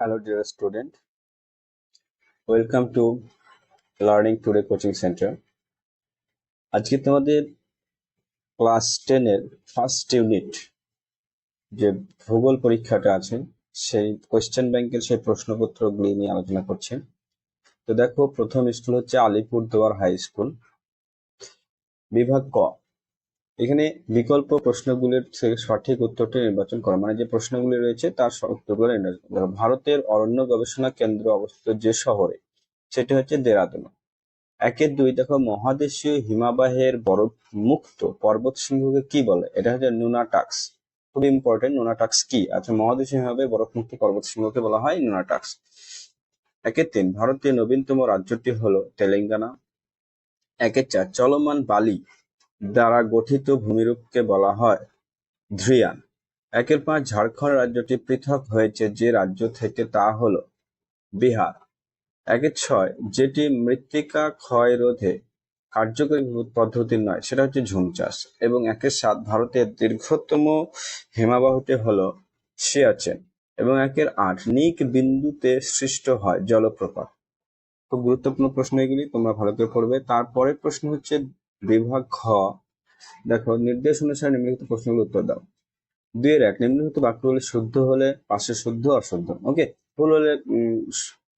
Hello, dear student. Welcome to Learning Today Coaching Center. আজকে তোমাদের class টেনের first unit যে ভূগোল পরীক্ষাটা আছে সেই কোয়েশ্চেন ব্যাংকের সেই প্রশ্নপত্রগুলি নিয়ে আলোচনা করছি তো দেখো প্রথম স্কুল হচ্ছে আলিপুরদুয়ার হাই স্কুল বিভাগ ক এখানে বিকল্প প্রশ্নগুলির সঠিক উত্তরটি নির্বাচন করা। মানে যে প্রশ্নগুলি রয়েছে তার উত্তরগুলো নির্বাচন করা। ভারতের অরণ্য গবেষণা কেন্দ্র অবস্থিত যে শহরে, সেটি হচ্ছে দেরাদুন। একের দুই, দেখো, মহাদেশীয় হিমাবাহের বরফ মুক্ত পর্বত সিংহকে কি বলে? এটা হচ্ছে নুনাটাক্স। খুব ইম্পর্টেন্ট নুনাটাক্স কি? আচ্ছা মহাদেশীয় হিমাবাহের বরফ মুক্ত পর্বত সিংহকে বলা হয় নুনাটাক্স। একের তিন ভারতের নবীনতম রাজ্যটি হলো তেলেঙ্গানা। একের চার, চলমান বালি দ্বারা গঠিত ভূমিরূপকে বলা হয় ধ্রিয়ান। একের পাঁচ ঝাড়খণ্ড রাজ্যটি পৃথক হয়েছে যে রাজ্য থেকে তা হল বিহার। একের ছয়, যেটি মৃত্তিকা ক্ষয় রোধে কার্যকরী পদ্ধতি নয়, সেটা হচ্ছে ঝুম চাষ। এবং একের সাত, ভারতের দীর্ঘতম হিমাবাহটি হলো সিয়াচেন এবং একের আট, নিক বিন্দুতে সৃষ্ট হয় জলপ্রপাত। খুব গুরুত্বপূর্ণ প্রশ্ন এগুলি, তোমরা ভালো করে পড়বে। তারপরের প্রশ্ন হচ্ছে বিভাগ খ, দেখো নির্দেশ অনুসারে নিম্নলিখিত প্রশ্নগুলো উত্তর দাও। দুইয়ের এক, নিম্নলিখিত বাক্যগুলি শুদ্ধ হলে পাশে শুদ্ধ, অশুদ্ধ, ওকে? ভুল হলে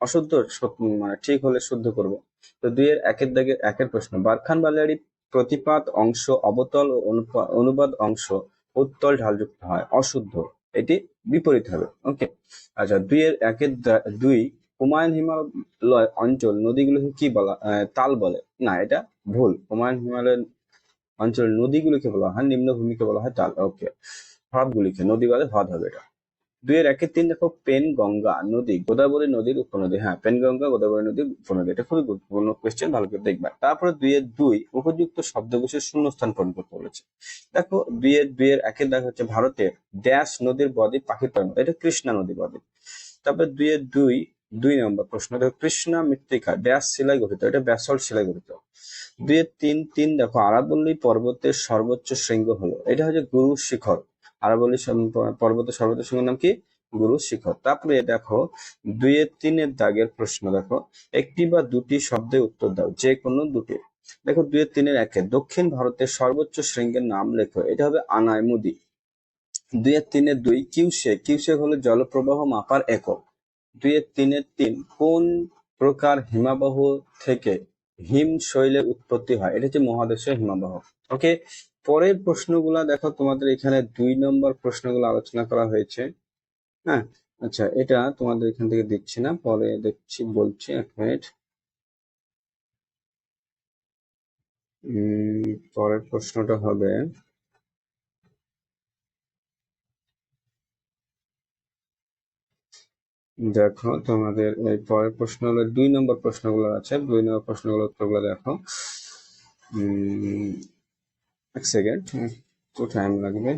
অশুদ্ধ মানে ঠিক হলে শুদ্ধ করবে। তো দুইয়ের একের দাগে, একের প্রশ্ন, বারখান বালিয়াড়ি প্রতিপাত অংশ, অবতল ও অনুবাদ অংশ, উত্তল ঢালযুক্ত হয়, অশুদ্ধ, এটি বিপরীত হবে, ওকে? আচ্ছা দুইয়ের একের দা- দুই, হুমায়ুন হিমালয় অঞ্চল নদীগুলোকে কি বলা তাল বলে? না, এটা ভুল। হুমায়ুন হিমালয় অঞ্চলের নদীগুলিকে বলা হয় নিম্নভূমিকে বলা হয় তাল ওকে হ্রদগুলিকে, নদী বলে হ্রদ হবে এটা। দুইয়ের একের তিন দেখো, পেন গঙ্গা নদী, গোদাবরী নদীর উপনদী হ্যাঁ পেন গঙ্গা, গোদাবরী নদীর উপনদী, এটা খুবই গুরুত্বপূর্ণ কোয়েশ্চেন ভালো করে দেখবে। তারপরে দুইয়ের দুই, উপযুক্ত শব্দকোষের শূন্যস্থান পূরণ করতে বলেছে। দেখো, দুইয়ের দুইয়ের একের দেখা হচ্ছে ভারতের ড্যাশ নদীর বদ্বীপ পাখির এটা কৃষ্ণা নদী বদ্বীপ। তারপরে দুইয়ের দুই দুই নম্বর প্রশ্ন, দেখো, কৃষ্ণা মৃত্তিকা ড্যাশ শিলায় গঠিত, এটা ব্যাসল্ট শিলায় গঠিত। দুইয়ের তিন তিন, দেখো, আরাবল্লী পর্বতের সর্বোচ্চ শৃঙ্গ হলো, এটা হচ্ছে গুরু শিখর। আরাবল্লী পর্বতের সর্বোচ্চ শৃঙ্গের নাম কি? গুরু শিখর। তারপরে দেখো দুইয়ের তিনের দাগের প্রশ্ন, দেখো, একটি বা দুটি শব্দে উত্তর দাও, যে কোনো দুটি। দেখো দুইয়ের তিনের একে, দক্ষিণ ভারতের সর্বোচ্চ শৃঙ্গের নাম লেখো, এটা হবে আনাইমুদি। দুইয়ের তিনের দুই কিউসে কিউসে হলো জলপ্রবাহ মাপার একক। দুইয়ের তিনের তিন। কোন প্রকার হিমাবাহ থেকে হিম শৈলের উৎপত্তি হয়? এটা হচ্ছে মহাদেশের হিমাবাহ। ওকে পরের প্রশ্নগুলা দেখো, তোমাদের এখানে দুই নম্বর প্রশ্নগুলো আলোচনা করা হয়েছে। হ্যাঁ আচ্ছা এটা তোমাদের এখান থেকে দিচ্ছি না, পরে দেখছি, বলছি, এক মিনিট। পরের প্রশ্নটা হবে দেখো, তোমাদের এই পরের প্রশ্ন হলো দুই নম্বর প্রশ্নগুলো আছে। দুই নম্বর প্রশ্নগুলোর উত্তরগুলো দেখো। এক সেকেন্ড একটু টাইম লাগবে?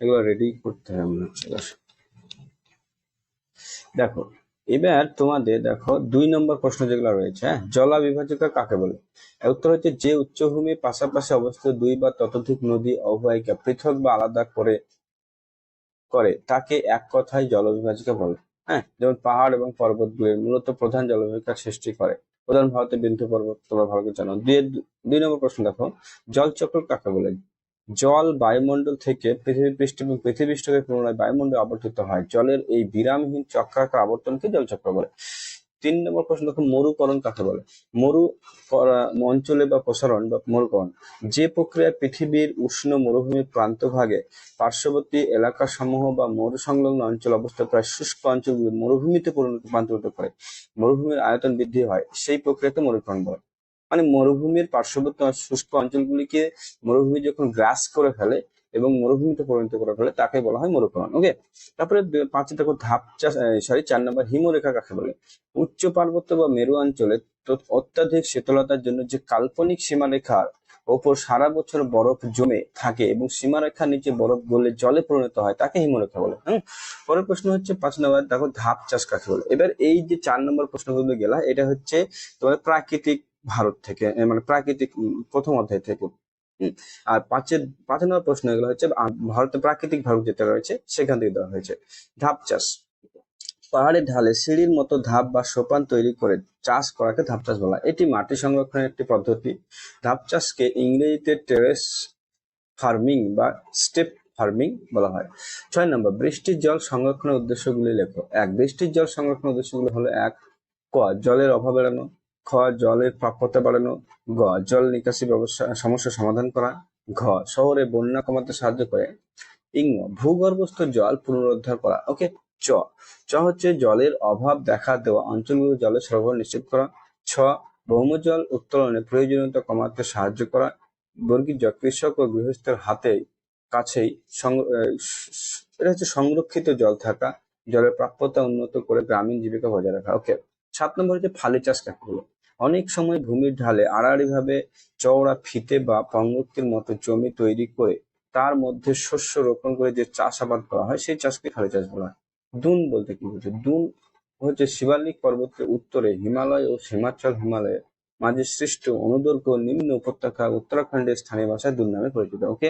এগুলো রেডি করতে হবে দাঁড়াও। দেখো, এবার তোমাদের দেখো, দুই নম্বর প্রশ্ন যেগুলো রয়েছে হ্যাঁ জলা বিভাজিকা কাকে বলে? উত্তর হচ্ছে যে উচ্চভূমির পাশাপাশি অবস্থিত দুই বা ততোধিক নদী অববাহিকা পৃথক বা আলাদা করে করে, তাকে এক কথায় জলবিভাজিকা বলে। হ্যাঁ যেমন পাহাড় এবং পর্বতগুলি মূলত প্রধান জলবায়ুকার সৃষ্টি করে। প্রধান ভারতের বিন্দু পর্বত, তোমরা ভালো করে জানো। দুই দুই নম্বর প্রশ্ন দেখো। জলচক্র কাকে বলে? জল বায়ুমণ্ডল থেকে পৃথিবী পৃষ্ঠ এবং পৃথিবী পৃষ্ঠকে পুনরায় বায়ুমণ্ডলে আবর্তিত হয়। জলের এই বিরামহীন চক্রাকার আবর্তনকে জলচক্র বলে। তিন নম্বর প্রশ্ন দেখো, মরুকরণ কাকে বলে? মরু অঞ্চলে বা প্রসারণ বা মরুকরণ, যে প্রক্রিয়া পৃথিবীর উষ্ণ মরুভূমির প্রান্তভাগে পার্শ্ববর্তী এলাকাসমূহ বা মরু সংলগ্ন অঞ্চল অবস্থা প্রায় শুষ্ক অঞ্চলগুলি মরুভূমিতে পরিণত রূপান্তরিত করে, মরুভূমির আয়তন বৃদ্ধি হয়, সেই প্রক্রিয়াকে মরুকরণ বলে। মানে মরুভূমির পার্শ্ববর্তী শুষ্ক অঞ্চলগুলিকে মরুভূমি যখন গ্রাস করে ফেলে এবং মরুভূমিতে পরিণত করে ফেলে তাকে বলা হয় মরুকরণ ওকে তারপরে পাঁচে দেখো ধাপ সরি চার নম্বর হিমরেখা কাকে বলে? উচ্চ পার্বত্য বা মেরু অঞ্চলে অত্যাধিক শীতলতার জন্য যে কাল্পনিক সীমারেখার ওপর সারা বছর বরফ জমে থাকে এবং সীমারেখার নিচে বরফ গলে জলে পরিণত হয়, তাকে হিমরেখা বলে। হ্যাঁ পরের প্রশ্ন হচ্ছে পাঁচ নম্বর, দেখো ধাপ চাষ কাকে বলে? এবার এই যে চার নম্বর প্রশ্নগুলো গেলা, এটা হচ্ছে তোমার প্রাকৃতিক ভারত থেকে মানে প্রাকৃতিক প্রথম অধ্যায় থেকে। আর পাঁচের পাঁচ নম্বর প্রশ্ন এগুলো হচ্ছে ভারতের প্রাকৃতিক ভারত যেটা রয়েছে, সেখান থেকে দেওয়া হয়েছে। ধাপ চাষ। পাহাড়ের ঢালে সিঁড়ির মতো ধাপ বা সোপান তৈরি করে চাষ করাকে ধাপ চাষ বলা। এটি মাটি সংরক্ষণের একটি পদ্ধতি। ধাপ চাষকে ইংরেজিতে টেরেস ফার্মিং বা স্টেপ ফার্মিং বলা হয়। ছয় নম্বর, বৃষ্টির জল সংরক্ষণের উদ্দেশ্যগুলি লেখো। এক, বৃষ্টির জল সংরক্ষণের উদ্দেশ্যগুলি হলো এক, ক, জলের অভাব এড়ানো। খ, জলের প্রাপ্যতা বাড়ানো, গ, জল নিকাশি ব্যবস্থা, সমস্যা সমাধান করা, ঘ, শহরে বন্যা কমাতে সাহায্য করে ইং ভূগর্ভস্থ জল পুনরুদ্ধার করা। ওকে, চ চ হচ্ছে জলের অভাব দেখা দেওয়া, অঞ্চলগুলো জলের সরবরাহ নিশ্চিত করা, ছ ভৌমজল উত্তোলনে প্রয়োজনীয়তা কমাতে সাহায্য করা বর্গীর জ, কৃষক ও গৃহস্থের হাতে কাছেই এটা হচ্ছে সংরক্ষিত জল থাকা, জলের প্রাপ্যতা উন্নত করে গ্রামীণ জীবিকা বজায় রাখা। ওকে, সাত নম্বর হচ্ছে ফালি চাষ কাকে অনেক সময় ভূমির ঢালে আড়াআড়ি ভাবে চওড়া ফিতে বা পঙ্গক্তির মতো জমি তৈরি করে তার মধ্যে শস্য রোপণ করে যে চাষাবাদ করা হয়, সেই চাষকে খালি চাষ বলা হয়। দুন বলতে কি বলছে দুন হচ্ছে শিবালিক পর্বতের উত্তরে হিমালয় ও হিমাচল হিমালয়ের মাঝে সৃষ্ট অনুদৈর্ঘ্য নিম্ন উপত্যকা উত্তরাখণ্ডের স্থানীয় ভাষায় দুন নামে পরিচিত। ওকে?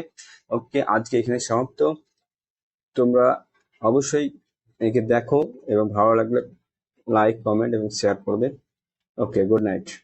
ওকে, আজকে এখানে সমাপ্ত। তোমরা অবশ্যই একে দেখো এবং ভালো লাগলে লাইক কমেন্ট এবং শেয়ার করবে। Okay, good night.